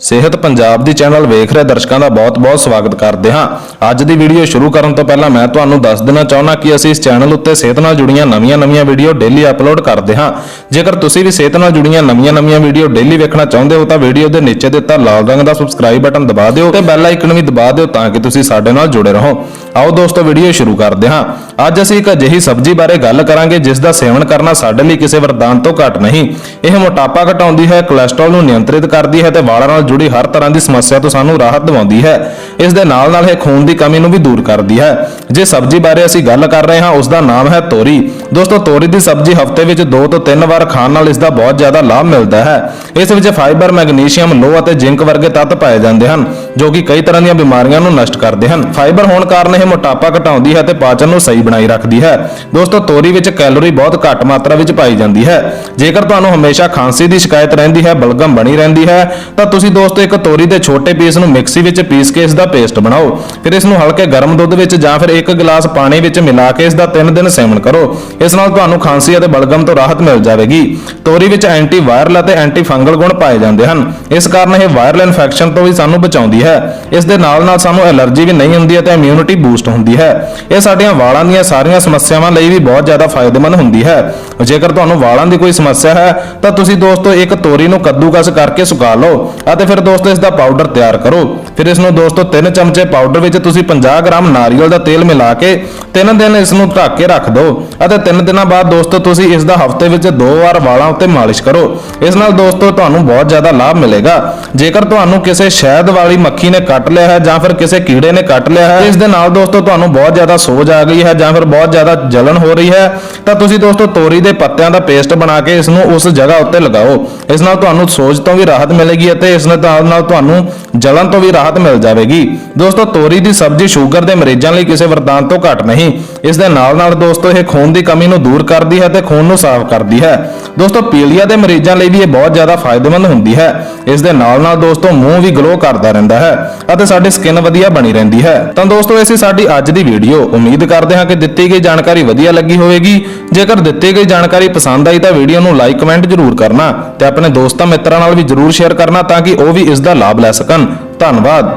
ਸਿਹਤ ਪੰਜਾਬ ਦੀ ਚੈਨਲ ਵੇਖ ਰਹੇ ਦਰਸ਼ਕਾਂ ਦਾ ਬਹੁਤ-ਬਹੁਤ ਸਵਾਗਤ ਕਰਦੇ ਹਾਂ। ਅੱਜ ਦੀ ਵੀਡੀਓ ਸ਼ੁਰੂ ਕਰਨ ਤੋਂ ਪਹਿਲਾਂ ਮੈਂ ਤੁਹਾਨੂੰ ਦੱਸ ਦੇਣਾ ਚਾਹੁੰਦਾ ਕਿ ਅਸੀਂ ਇਸ ਚੈਨਲ ਉੱਤੇ ਸਿਹਤ ਨਾਲ ਜੁੜੀਆਂ ਨਵੀਆਂ-ਨਵੀਆਂ ਵੀਡੀਓ ਡੇਲੀ ਅਪਲੋਡ ਕਰਦੇ ਹਾਂ। ਜੇਕਰ ਤੁਸੀਂ ਵੀ ਸਿਹਤ ਨਾਲ ਜੁੜੀਆਂ ਨਵੀਆਂ-ਨਵੀਆਂ ਵੀਡੀਓ ਡੇਲੀ ਵੇਖਣਾ ਚਾਹੁੰਦੇ ਹੋ ਤਾਂ ਵੀਡੀਓ ਦੇ ਨੀਚੇ ਦਿੱਤਾ ਲਾਲ ਰੰਗ ਦਾ ਸਬਸਕ੍ਰਾਈਬ ਬਟਨ ਦਬਾ ਦਿਓ ਤੇ ਬੈਲ ਆਈਕਨ ਵੀ ਦਬਾ ਦਿਓ ਤਾਂ ਕਿ ਤੁਸੀਂ ਸਾਡੇ ਨਾਲ ਜੁੜੇ ਰਹੋ। ਆਓ ਦੋਸਤੋ ਵੀਡੀਓ ਸ਼ੁਰੂ ਕਰਦੇ ਹਾਂ। ਅੱਜ ਅਸੀਂ ਇੱਕ ਅਜਿਹੀ ਸਬਜ਼ੀ ਬਾਰੇ ਗੱਲ ਕਰਾਂਗੇ ਜਿਸ ਦਾ ਸੇਵਨ ਕਰਨਾ ਸਾਡੇ ਲਈ ਕਿਸੇ ਵਰਦਾਨ ਤੋਂ ਘੱਟ ਨਹੀਂ। ਇਹ ਮੋਟਾਪਾ ਘਟਾਉਂਦੀ ਹੈ ਕੋਲੇਸਟ੍ਰੋਲ ਨੂੰ ਨਿਯੰਤਰਿਤ ਕਰਦੀ ਹੈ ਤੇ ਵਾਲਾਂ ਨਾਲ ਜੁੜੀ ਹਰ ਤਰ੍ਹਾਂ ਦੀ ਸਮੱਸਿਆ ਤੋਂ ਸਾਨੂੰ ਰਾਹਤ ਦਿਵਾਉਂਦੀ ਹੈ। ਇਸ ਦੇ ਨਾਲ ਨਾਲ ਇਹ ਖੂਨ ਦੀ ਕਮੀ ਨੂੰ ਵੀ ਦੂਰ ਕਰਦੀ ਹੈ। ਜੇ ਸਬਜ਼ੀ ਬਾਰੇ ਅਸੀਂ ਗੱਲ ਕਰ ਰਹੇ ਹਾਂ ਉਸ ਦਾ ਨਾਮ ਹੈ ਤੋਰੀ। ਦੋਸਤੋ, ਤੋਰੀ ਦੀ ਸਬਜ਼ੀ ਹਫ਼ਤੇ ਵਿੱਚ 2 ਤੋਂ 3 ਵਾਰ ਖਾਣ ਨਾਲ ਇਸ ਦਾ ਬਹੁਤ ਜ਼ਿਆਦਾ ਲਾਭ ਮਿਲਦਾ ਹੈ। ਇਸ ਵਿੱਚ ਫਾਈਬਰ, ਮੈਗਨੀਸ਼ੀਅਮ, ਲੋਹ ਅਤੇ ਜ਼ਿੰਕ ਵਰਗੇ ਤੱਤ ਪਾਏ ਜਾਂਦੇ ਹਨ, ਜੋ ਕਿ ਕਈ ਤਰ੍ਹਾਂ ਦੀਆਂ ਬਿਮਾਰੀਆਂ ਨੂੰ ਨਸ਼ਟ ਕਰਦੇ ਹਨ। ਫਾਈਬਰ ਹੋਣ ਕਾਰਨ ਇਹ ਮੋਟਾਪਾ ਘਟਾਉਂਦੀ ਹੈ ਤੇ ਪਾਚਨ ਨੂੰ ਸਹੀ ਬਣਾਈ ਰੱਖਦੀ ਹੈ। ਦੋਸਤੋ, ਤੋਰੀ ਵਿੱਚ ਕੈਲੋਰੀ ਬਹੁਤ ਘੱਟ ਮਾਤਰਾ ਵਿੱਚ ਪਾਈ ਜਾਂਦੀ ਹੈ। ਜੇਕਰ ਤੁਹਾਨੂੰ ਹਮੇਸ਼ਾ ਖਾਂਸੀ ਦੀ ਸ਼ਿਕਾਇਤ ਰਹਿੰਦੀ ਹੈ, ਬਲਗਮ ਬਣੀ ਰਹਿੰਦੀ ਹੈ, ਤਾਂ ਤੁਸੀਂ ਦੋਸਤੋ ਇੱਕ ਤੋਰੀ ਦੇ ਛੋਟੇ ਪੀਸ ਨੂੰ ਮਿਕਸੀ ਵਿੱਚ ਪੀਸ ਕੇ ਇਸ ਦਾ ਪੇਸਟ ਬਣਾਓ। ਫਿਰ ਇਸ ਨੂੰ ਹਲਕੇ ਗਰਮ ਦੁੱਧ ਵਿੱਚ ਜਾਂ ਫਿਰ ਇੱਕ ਗਲਾਸ ਪਾਣੀ ਵਿੱਚ ਮਿਲਾ ਕੇ ਇਸ ਦਾ 3 ਦਿਨ ਸੇਵਨ ਕਰੋ। ਇਸ ਨਾਲ ਤੁਹਾਨੂੰ ਖਾਂਸੀ ਅਤੇ ਬਲਗਮ ਤੋਂ ਰਾਹਤ ਮਿਲ ਜਾਵੇਗੀ। ਤੋਰੀ ਵਿੱਚ ਐਂਟੀ ਵਾਇਰਲ ਅਤੇ ਐਂਟੀ ਫੰਗਲ ਗੁਣ ਪਾਏ ਜਾਂਦੇ ਹਨ। ਇਸ ਕਾਰਨ ਇਹ ਵਾਇਰਲ ਇਨਫੈਕਸ਼ਨ ਤੋਂ ਵੀ ਸਾਨੂੰ ਬਚਾਉਂਦੀ ਹੈ। ਇਸ ਦੇ ਨਾਲ ਨਾਲ ਸਾਨੂੰ ਐਲਰਜੀ ਵੀ ਨਹੀਂ ਹੁੰਦੀ ਅਤੇ ਇਮਿਊਨਿਟੀ ਬੂਸਟ ਹੁੰਦੀ ਹੈ। ਇਹ ਸਾਡੀਆਂ ਵਾਲਾਂ ਦੀਆਂ ਸਾਰੀਆਂ ਸਮੱਸਿਆਵਾਂ ਲਈ ਵੀ ਬਹੁਤ ਜ਼ਿਆਦਾ ਫਾਇਦੇਮੰਦ ਹੁੰਦੀ ਹੈ। ਜੇਕਰ ਤੁਹਾਨੂੰ ਵਾਲਾਂ ਦੀ ਕੋਈ ਸਮੱਸਿਆ ਹੈ, ਤਾਂ ਤੁਸੀਂ ਦੋਸਤੋ ਇੱਕ ਤੋਰੀ ਨੂੰ ਕੱਦੂਕਸ ਕਰਕੇ ਸੁਕਾ ਲਓ ਅਤੇ ਫਿਰ ਦੋਸਤੋ ਇਸ ਦਾ ਪਾਊਡਰ ਤਿਆਰ ਕਰੋ। ਫਿਰ ਇਸ ਨੂੰ ਦੋਸਤੋ 3 ਚਮਚੇ ਪਾਊਡਰ ਵਿੱਚ ਤੁਸੀਂ 50 ਗ੍ਰਾਮ ਨਾਰੀਅਲ ਦਾ ਤੇਲ ਮਿਲਾ ਕੇ 3 ਦਿਨ ਇਸ ਨੂੰ ਢੱਕ ਕੇ ਰੱਖ ਦਿਓ ਅਤੇ 3 ਦਿਨਾਂ ਬਾਅਦ ਦੋਸਤੋ, ਤੁਸੀਂ ਇਸ ਦਾ ਹਫ਼ਤੇ ਵਿੱਚ ਦੋ ਵਾਰ ਵਾਲਾਂ ਉੱਤੇ ਮਾਲਿਸ਼ ਕਰੋ। ਇਸ ਨਾਲ ਦੋਸਤੋ, ਤੁਹਾਨੂੰ ਬਹੁਤ ਜ਼ਿਆਦਾ ਲਾਭ ਮਿਲੇਗਾ। ਜੇਕਰ ਤੁਹਾਨੂੰ ਕਿਸੇ ਸ਼ਹਿਦ ਵਾਲੀ ਮੱਖੀ ਨੇ ਕੱਟ ਲਿਆ ਹੈ ਜਾਂ ਫਿਰ ਕਿਸੇ ਕੀੜੇ ਨੇ ਕੱਟ ਲਿਆ ਹੈ, ਇਸ ਦੇ ਨਾਲ ਦੋਸਤੋ, ਤੁਹਾਨੂੰ ਬਹੁਤ ਜ਼ਿਆਦਾ ਸੋਜ ਆ ਗਈ ਹੈ ਜਾਂ ਫਿਰ ਬਹੁਤ ਜ਼ਿਆਦਾ ਜਲਨ ਹੋ ਰਹੀ ਹੈ, ਤਾਂ ਤੁਸੀਂ ਦੋਸਤੋ, ਤੋਰੀ ਦੇ ਪੱਤਿਆਂ ਦਾ ਪੇਸਟ ਬਣਾ ਕੇ ਇਸ ਨੂੰ ਉਸ ਜਗ੍ਹਾ ਉੱਤੇ ਲਗਾਓ। ਇਸ ਨਾਲ ਤੁਹਾਨੂੰ ਸੋਜ ਤੋਂ ਵੀ ਰਾਹਤ ਮਿਲੇਗੀ ਅਤੇ ਇਸ ਨਾਲ ਨਾਲ ਤੁਹਾਨੂੰ ਜਲਨ ਤੋਂ ਵੀ ਰਾਹਤ ਮਿਲ ਜਾਵੇਗੀ। ਦੋਸਤੋ, ਤੋਰੀ ਦੀ ਸਬਜ਼ੀ ਸ਼ੂਗਰ ਦੇ ਮਰੀਜ਼ਾਂ ਲਈ ਕਿਸੇ ਵਰਦਾਨ ਤੋਂ ਘੱਟ ਨਹੀਂ। ਇਸ ਦੇ ਨਾਲ ਨਾਲ ਦੋਸਤੋ, ਇਹ ਖੂਨ ਦੀ ਕਮੀ ਨੂੰ ਦੂਰ ਕਰਦੀ ਹੈ ਤੇ ਖੂਨ ਨੂੰ ਸਾਫ਼ ਕਰਦੀ ਹੈ। ਦੋਸਤੋ, ਪੀਲੀਆ ਦੇ ਮਰੀਜ਼ਾਂ ਲਈ ਵੀ ਇਹ ਬਹੁਤ ਜ਼ਿਆਦਾ ਫਾਇਦੇਮੰਦ ਹੁੰਦੀ ਹੈ। ਇਸ ਦੇ ਨਾਲ ਨਾਲ ਦੋਸਤੋ, ਮੂੰਹ ਵੀ ਗਲੋ ਕਰਦਾ ਰਹਿੰਦਾ ਹੈ ਅਤੇ ਸਾਡੀ ਸਕਿਨ ਵਧੀਆ ਬਣੀ ਰਹਿੰਦੀ ਹੈ। ਤਾਂ ਦੋਸਤੋ, ਇਹ ਸੀ ਸਾਡੀ ਅੱਜ ਦੀ ਵੀਡੀਓ ਉਮੀਦ ਕਰਦੇ ਹਾਂ ਕਿ ਦਿੱਤੀ ਗਈ ਜਾਣਕਾਰੀ ਵਧੀਆ ਲੱਗੀ ਹੋਵੇਗੀ। ਜੇਕਰ ਦਿੱਤੀ ਗਈ ਜਾਣਕਾਰੀ ਪਸੰਦ ਆਈ ਤਾਂ ਵੀਡੀਓ ਨੂੰ ਲਾਈਕ ਕਮੈਂਟ ਜ਼ਰੂਰ ਕਰਨਾ ਤੇ ਆਪਣੇ ਦੋਸਤਾਂ ਮਿੱਤਰਾਂ ਨਾਲ ਵੀ ਜ਼ਰੂਰ ਸ਼ੇਅਰ ਕਰਨਾ ਤਾਂ ਕਿ ਉਹ ਵੀ ਇਸ ਦਾ ਲਾਭ ਲੈ ਸਕਣ। ਧੰਨਵਾਦ।